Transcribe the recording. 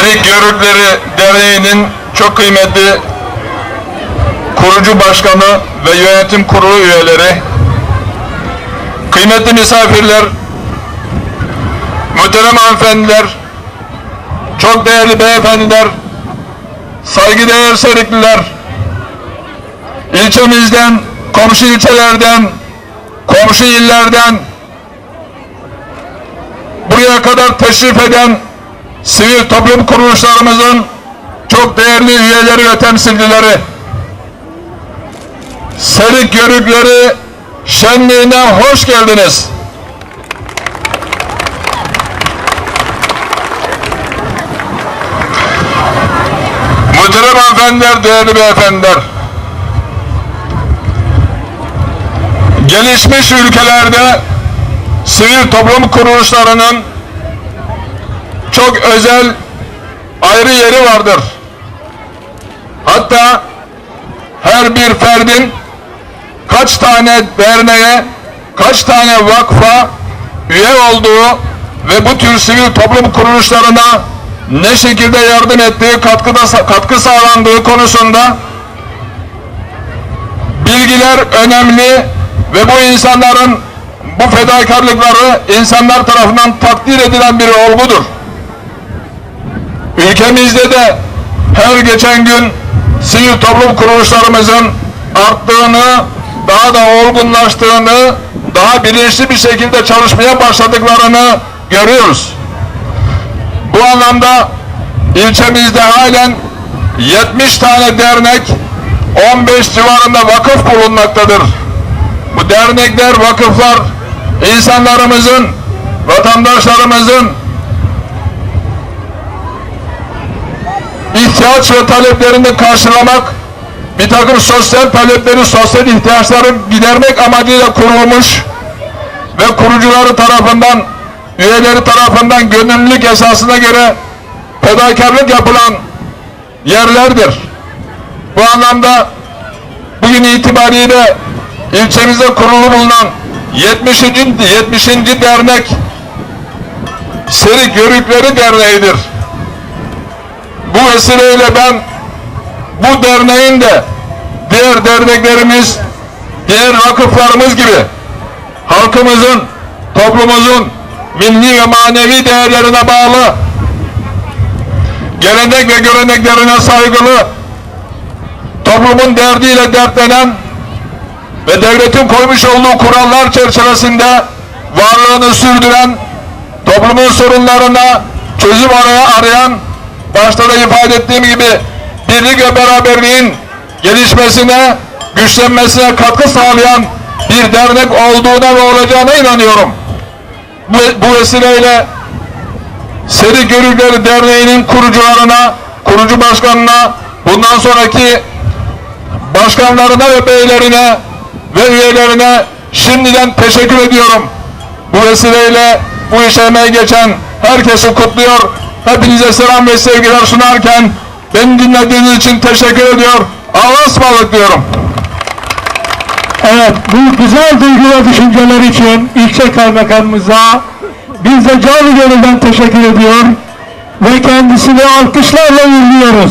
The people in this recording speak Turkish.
Serik Yörükleri Derneği'nin çok kıymetli kurucu başkanı ve yönetim kurulu üyeleri, kıymetli misafirler, muhterem hanımefendiler, çok değerli beyefendiler, saygıdeğer Serikliler, ilçemizden, komşu ilçelerden, komşu illerden, buraya kadar teşrif eden sivil toplum kuruluşlarımızın çok değerli üyeleri ve temsilcileri, Serik Yörükleri şenliğine hoş geldiniz. Muhterem hanımefendiler, değerli beyefendiler, gelişmiş ülkelerde sivil toplum kuruluşlarının çok özel ayrı yeri vardır. Hatta her bir ferdin kaç tane derneğe, kaç tane vakfa üye olduğu ve bu tür sivil toplum kuruluşlarına ne şekilde yardım ettiği, katkıda, katkı sağlandığı konusunda bilgiler önemli ve bu insanların bu fedakarlıkları insanlar tarafından takdir edilen bir olgudur. Ülkemizde de her geçen gün sivil toplum kuruluşlarımızın arttığını, daha da olgunlaştığını, daha bilinçli bir şekilde çalışmaya başladıklarını görüyoruz. Bu anlamda ilçemizde halen 70 tane dernek, 15 civarında vakıf bulunmaktadır. Bu dernekler, vakıflar insanlarımızın, vatandaşlarımızın ihtiyaç ve taleplerini karşılamak, bir takım sosyal talepleri, sosyal ihtiyaçları gidermek amacıyla kurulmuş ve kurucuları tarafından, üyeleri tarafından gönüllülük esasına göre fedakarlık yapılan yerlerdir. Bu anlamda bugün itibariyle ilçemizde kurulu bulunan 70. 70. dernek Serik Yörükleri Derneği'dir. Bu vesileyle ben bu derneğin de diğer derneklerimiz, diğer vakıflarımız gibi halkımızın, toplumumuzun milli ve manevi değerlerine bağlı gelenek ve göreneklerine saygılı toplumun derdiyle dertlenen ve devletin koymuş olduğu kurallar çerçevesinde varlığını sürdüren toplumun sorunlarına çözüm araya arayan başta da ifade ettiğim gibi birlik ve beraberliğin gelişmesine, güçlenmesine katkı sağlayan bir dernek olduğuna ve olacağına inanıyorum. Bu, bu vesileyle Seri Gönülleri Derneği'nin kurucularına, kurucu başkanına, bundan sonraki başkanlarına ve beylerine ve üyelerine şimdiden teşekkür ediyorum. Bu vesileyle bu işe emeği geçen herkesi kutluyor. Hepinize selam ve sevgiler sunarken beni dinlediğiniz için teşekkür ediyor. Allah'a ısmarladık diyorum. Evet, bu güzel duygu ve düşünceler için ilçe kaymakamımıza biz de canı gönülden teşekkür ediyor ve kendisini alkışlarla uğurluyoruz.